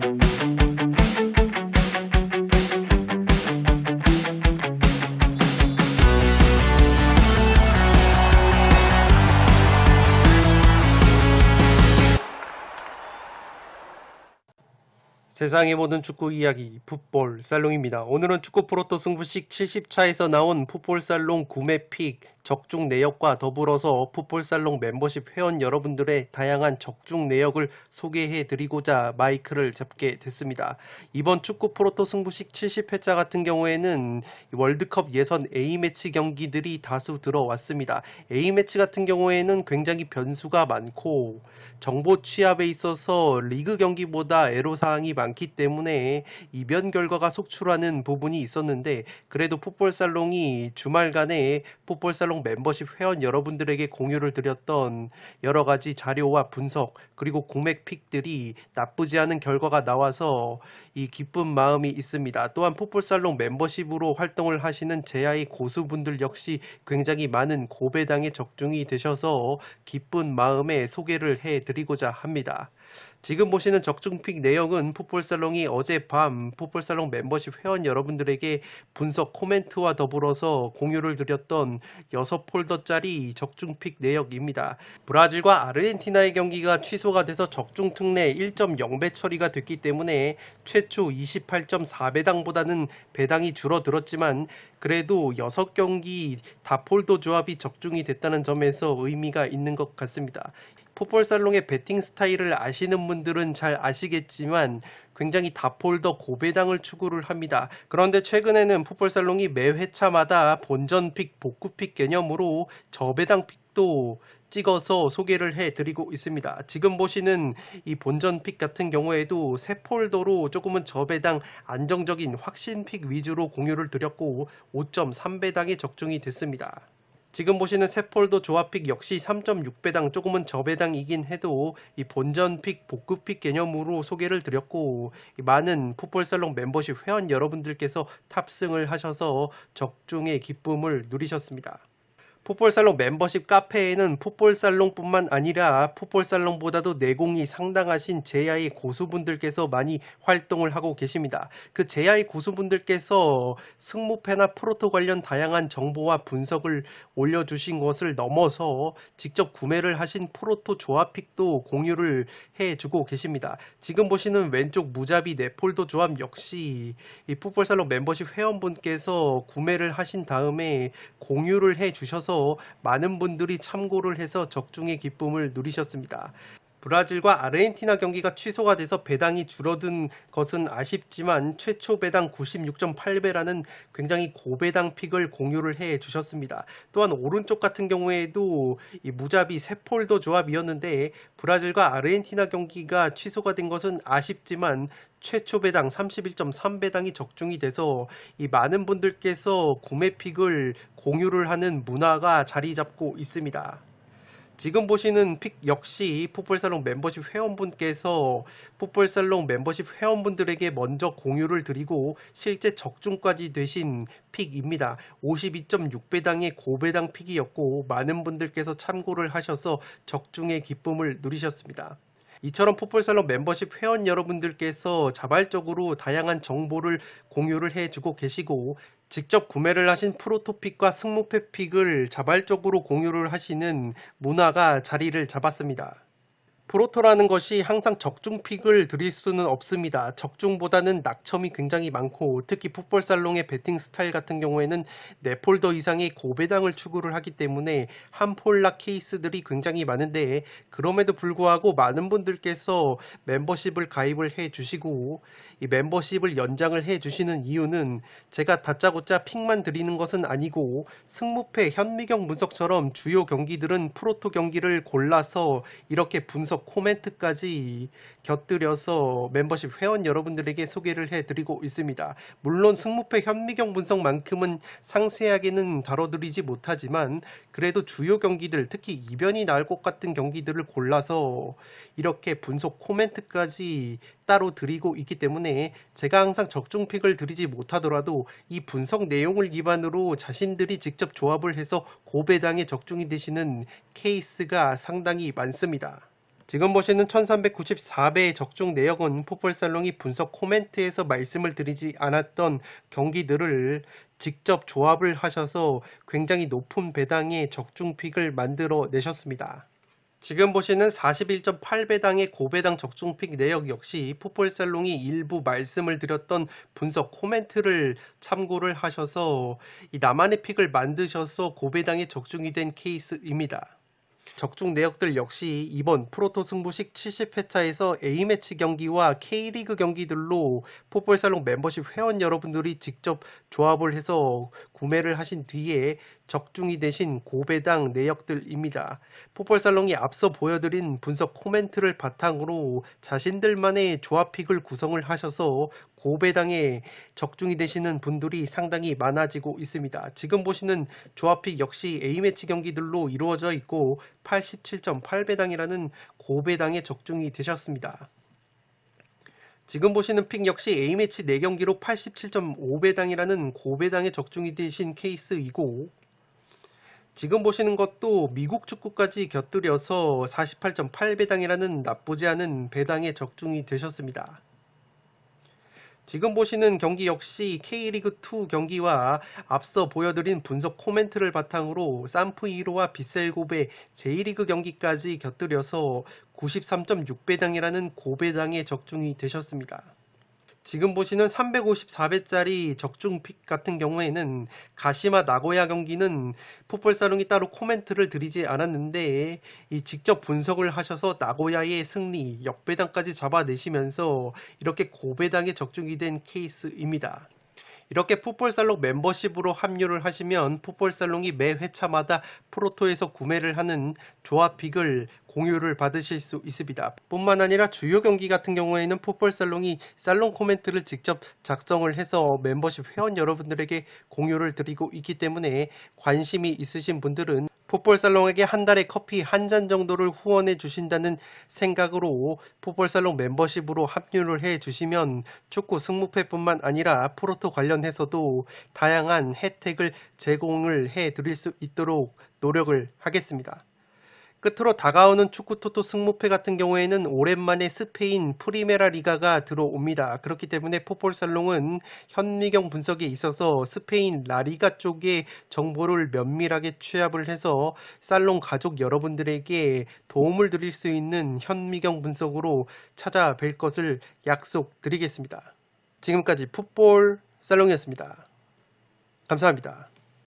Thank you. 세상의 모든 축구 이야기 풋볼 살롱입니다. 오늘은 축구 프로토 승부식 70차에서 나온 풋볼 살롱 구매 픽 적중 내역과 더불어서 풋볼 살롱 멤버십 회원 여러분들의 다양한 적중 내역을 소개해 드리고자 마이크를 잡게 됐습니다. 이번 축구 프로토 승부식 70회차 같은 경우에는 월드컵 예선 A매치 경기들이 다수 들어왔습니다. A매치 같은 경우에는 굉장히 변수가 많고 정보 취합에 있어서 리그 경기보다 애로사항이 많기 때문에 이변 결과가 속출하는 부분이 있었는데 그래도 풋볼살롱이 주말간에 풋볼살롱 멤버십 회원 여러분들에게 공유를 드렸던 여러 가지 자료와 분석 그리고 공맥 픽들이 나쁘지 않은 결과가 나와서 이 기쁜 마음이 있습니다. 또한 풋볼살롱 멤버십으로 활동을 하시는 제야의 고수분들 역시 굉장히 많은 고배당에 적중이 되셔서 기쁜 마음에 소개를 해드리고자 합니다. 지금 보시는 적중픽 내용은 풋볼살롱이 어젯밤 풋볼살롱 멤버십 회원 여러분들에게 분석 코멘트와 더불어서 공유를 드렸던 6폴더짜리 적중픽 내역입니다. 브라질과 아르헨티나의 경기가 취소가 돼서 적중 특례 1.0배 처리가 됐기 때문에 최초 28.4배당보다는 배당이 줄어들었지만 그래도 6경기 다 폴더 조합이 적중이 됐다는 점에서 의미가 있는 것 같습니다. 풋볼 살롱의 베팅 스타일을 아시는 분들은 잘 아시겠지만 굉장히 다폴더 고배당을 추구를 합니다. 그런데 최근에는 풋볼 살롱이 매 회차마다 본전 픽, 복구 픽 개념으로 저배당 픽도 찍어서 소개를 해드리고 있습니다. 지금 보시는 이 본전 픽 같은 경우에도 새 폴더로 조금은 저배당 안정적인 확신 픽 위주로 공유를 드렸고 5.3배당이 적중이 됐습니다. 지금 보시는 세 폴더 조합픽 역시 3.6배당 조금은 저배당이긴 해도 이 본전픽 복급픽 개념으로 소개를 드렸고 많은 풋볼살롱 멤버십 회원 여러분들께서 탑승을 하셔서 적중의 기쁨을 누리셨습니다. 풋볼살롱 멤버십 카페에는 풋볼살롱뿐만 아니라 풋볼살롱보다도 내공이 상당하신 제야의 고수분들께서 많이 활동을 하고 계십니다. 그 제야의 고수분들께서 승무패나 프로토 관련 다양한 정보와 분석을 올려주신 것을 넘어서 직접 구매를 하신 프로토 조합픽도 공유를 해주고 계십니다. 지금 보시는 왼쪽 무자비 네폴더 조합 역시 이 풋볼살롱 멤버십 회원분께서 구매를 하신 다음에 공유를 해주셔서 많은 분들이 참고를 해서 적중의 기쁨을 누리셨습니다. 브라질과 아르헨티나 경기가 취소가 돼서 배당이 줄어든 것은 아쉽지만 최초 배당 96.8배라는 굉장히 고배당 픽을 공유를 해 주셨습니다. 또한 오른쪽 같은 경우에도 이 무자비 세폴더 조합이었는데 브라질과 아르헨티나 경기가 취소가 된 것은 아쉽지만 최초 배당 31.3배당이 적중이 돼서 이 많은 분들께서 구매 픽을 공유를 하는 문화가 자리 잡고 있습니다. 지금 보시는 픽 역시 풋볼살롱 멤버십 회원분께서 풋볼살롱 멤버십 회원분들에게 먼저 공유를 드리고 실제 적중까지 되신 픽입니다. 52.6배당의 고배당 픽이었고 많은 분들께서 참고를 하셔서 적중의 기쁨을 누리셨습니다. 이처럼 풋볼살롱 멤버십 회원 여러분들께서 자발적으로 다양한 정보를 공유를 해주고 계시고 직접 구매를 하신 프로토픽과 승무패 픽을 자발적으로 공유를 하시는 문화가 자리를 잡았습니다. 프로토라는 것이 항상 적중 픽을 드릴 수는 없습니다. 적중보다는 낙첨이 굉장히 많고 특히 풋볼살롱의 배팅 스타일 같은 경우에는 4폴더 이상의 고배당을 추구를 하기 때문에 한 폴락 케이스들이 굉장히 많은데 그럼에도 불구하고 많은 분들께서 멤버십을 가입을 해 주시고 이 멤버십을 연장을 해 주시는 이유는 제가 다짜고짜 픽만 드리는 것은 아니고 승무패 현미경 분석처럼 주요 경기들은 프로토 경기를 골라서 이렇게 분석 코멘트까지 곁들여서 멤버십 회원 여러분들에게 소개를 해드리고 있습니다. 물론 승무패 현미경 분석만큼은 상세하게는 다뤄드리지 못하지만 그래도 주요 경기들 특히 이변이 나올 것 같은 경기들을 골라서 이렇게 분석 코멘트까지 따로 드리고 있기 때문에 제가 항상 적중 픽을 드리지 못하더라도 이 분석 내용을 기반으로 자신들이 직접 조합을 해서 고배당에 적중이 되시는 케이스가 상당히 많습니다. 지금 보시는 1394배의 적중 내역은 풋볼살롱이 분석 코멘트에서 말씀을 드리지 않았던 경기들을 직접 조합을 하셔서 굉장히 높은 배당의 적중 픽을 만들어 내셨습니다. 지금 보시는 41.8배당의 고배당 적중픽 내역 역시 풋볼살롱이 일부 말씀을 드렸던 분석 코멘트를 참고를 하셔서 이 나만의 픽을 만드셔서 고배당에 적중이 된 케이스입니다. 적중 내역들 역시 이번 프로토 승부식 70회차에서 A매치 경기와 K리그 경기들로 풋볼살롱 멤버십 회원 여러분들이 직접 조합을 해서 구매를 하신 뒤에 적중이 되신 고배당 내역들입니다. 풋볼살롱이 앞서 보여드린 분석 코멘트를 바탕으로 자신들만의 조합픽을 구성을 하셔서 고배당에 적중이 되시는 분들이 상당히 많아지고 있습니다. 지금 보시는 조합픽 역시 A매치 경기들로 이루어져 있고 87.8배당이라는 고배당에 적중이 되셨습니다. 지금 보시는 픽 역시 A매치 4경기로 87.5배당이라는 고배당에 적중이 되신 케이스이고 지금 보시는 것도 미국 축구까지 곁들여서 48.8배당이라는 나쁘지 않은 배당에 적중이 되셨습니다. 지금 보시는 경기 역시 K리그2 경기와 앞서 보여드린 분석 코멘트를 바탕으로 산프이로와 비셀고베 J리그 경기까지 곁들여서 93.6배당이라는 고배당에 적중이 되셨습니다. 지금 보시는 354배짜리 적중 픽 같은 경우에는 가시마 나고야 경기는 풋볼사롱이 따로 코멘트를 드리지 않았는데 이 직접 분석을 하셔서 나고야의 승리 역배당까지 잡아내시면서 이렇게 고배당에 적중이 된 케이스입니다. 이렇게 풋볼살롱 멤버십으로 합류를 하시면 풋볼살롱이 매 회차마다 프로토에서 구매를 하는 조합픽을 공유를 받으실 수 있습니다. 뿐만 아니라 주요 경기 같은 경우에는 풋볼살롱이 살롱 코멘트를 직접 작성을 해서 멤버십 회원 여러분들에게 공유를 드리고 있기 때문에 관심이 있으신 분들은 풋볼살롱에게 한 달에 커피 한 잔 정도를 후원해 주신다는 생각으로 풋볼살롱 멤버십으로 합류를 해 주시면 축구 승무패뿐만 아니라 프로토 관련해서도 다양한 혜택을 제공을 해 드릴 수 있도록 노력을 하겠습니다. 끝으로 다가오는 축구 토토 승무패 같은 경우에는 오랜만에 스페인 프리메라 리가가 들어옵니다. 그렇기 때문에 포폴살롱은 현미경 분석에 있어서 스페인 라리가 쪽의 정보를 면밀하게 취합을 해서 살롱 가족 여러분들에게 도움을 드릴 수 있는 현미경 분석으로 찾아뵐 것을 약속드리겠습니다. 지금까지 풋볼 살롱이었습니다. 감사합니다.